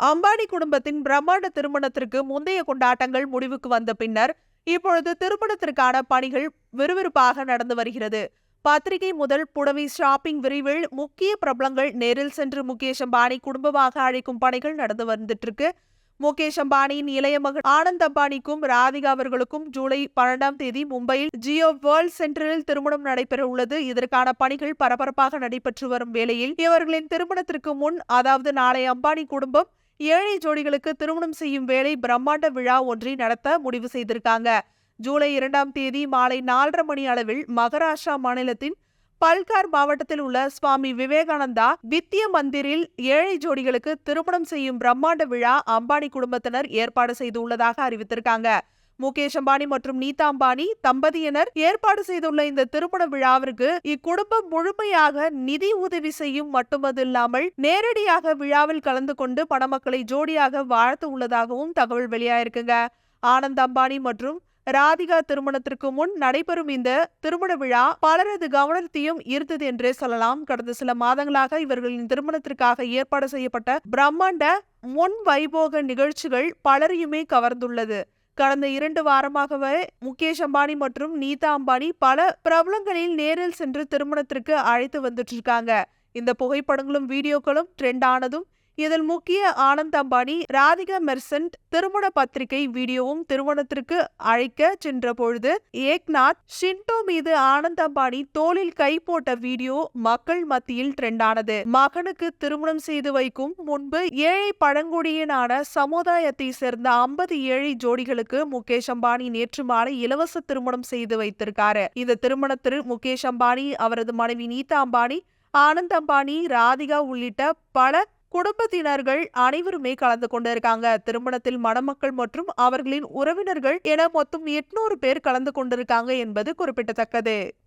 அம்பானி குடும்பத்தின் பிரம்மாண்ட திருமணத்திற்கு முந்தைய கொண்டாட்டங்கள் முடிவுக்கு வந்த பின்னர் இப்பொழுது திருமணத்திற்கான பணிகள் விறுவிறுப்பாக நடந்து வருகிறது. பத்திரிகை முதல் புடவை ஷாப்பிங் விரிவில் முக்கிய பிரபலங்கள் நேரில் சென்று முகேஷ் அம்பானி குடும்பமாக அழைக்கும் பணிகள் நடந்து வந்துட்டு இருக்கு முகேஷ் அம்பானியின் இளைய மகன் ஆனந்த் அம்பானிக்கும் ராதிகா அவர்களுக்கும் ஜூலை பன்னெண்டாம் தேதி மும்பையில் ஜியோ வேர்ல்ட் சென்டரில் திருமணம் நடைபெற உள்ளது. இதற்கான பணிகள் பரபரப்பாக நடைபெற்று வரும் வேளையில் இவர்களின் திருமணத்திற்கு முன் அதாவது நாளை அம்பானி குடும்பம் ஏழை ஜோடிகளுக்கு திருமணம் செய்யும் வேளை பிரம்மாண்ட விழா ஒன்றை நடத்த முடிவு செய்திருக்காங்க. ஜூலை இரண்டாம் தேதி மாலை நாலரை மணி அளவில் மகாராஷ்டிரா மாநிலத்தின் பல்கார் மாவட்டத்தில் உள்ள சுவாமி விவேகானந்தா வித்திய மந்திரில் ஏழை ஜோடிகளுக்கு திருமணம் செய்யும் பிரம்மாண்ட விழா அம்பானி குடும்பத்தினர் ஏற்பாடு செய்துள்ளதாக அறிவித்திருக்காங்க. முகேஷ் அம்பானி மற்றும் நீதா அம்பானி தம்பதியினர் ஏற்பாடு செய்துள்ள இந்த திருமண விழாவிற்கு இக்குடும்பம் முழுமையாக நிதி உதவி செய்யும் மட்டுமதில்லாமல் நேரடியாக விழாவில் கலந்து கொண்டு பணமக்களை ஜோடியாக வாழ்த்து உள்ளதாகவும் தகவல் வெளியாயிருக்குங்க. ஆனந்த் அம்பானி மற்றும் ராதிகா திருமணத்திற்கு முன் நடைபெறும் இந்த திருமண விழா பலரது கவனத்தையும் ஈர்த்தது என்றே சொல்லலாம். கடந்த சில மாதங்களாக இவர்களின் திருமணத்திற்காக ஏற்பாடு செய்யப்பட்ட பிரம்மாண்ட முன் வைபோக நிகழ்ச்சிகள் பலரையுமே கவர்ந்துள்ளது. கடந்த இரண்டு வாரமாகவே முகேஷ் அம்பானி மற்றும் நீதா அம்பானி பல பிரபலங்களில் நேரில் சென்று திருமணத்திற்கு அழைத்து வந்துட்டு இருக்காங்க இந்த புகைப்படங்களும் வீடியோக்களும் ட்ரெண்ட் ஆனதும் இதில் முக்கிய ஆனந்த் அம்பானி ராதிகா மெர்சன்ட் திருமண பத்திரிகை வீடியோவும் திருமணத்திற்கு அழைக்க சென்ற பொழுது ஏக்நாத் ஷின்டோ மீது ஆனந்த் அம்பானி தோளில் கை போட்ட வீடியோ மக்கள் மத்தியில் ட்ரெண்டானது மகனுக்கு திருமணம் செய்து வைக்கும் முன்பு ஏழை பழங்குடியினான சமுதாயத்தை சேர்ந்த ஐம்பது ஏழை ஜோடிகளுக்கு முகேஷ் அம்பானி நேற்று மாலை இலவச திருமணம் செய்து வைத்திருக்காரு. இந்த திருமணத்தில் முகேஷ் அம்பானி அவரது மனைவி நீதா அம்பானி ஆனந்த் அம்பானி ராதிகா உள்ளிட்ட பல குடும்பத்தினர்கள் அனைவருமே கலந்து கொண்டிருக்காங்க. திருமணத்தில் மணமக்கள் மற்றும் அவர்களின் உறவினர்கள் என மொத்தம் எட்நூறு பேர் கலந்து கொண்டிருக்காங்க என்பது குறிப்பிடத்தக்கது.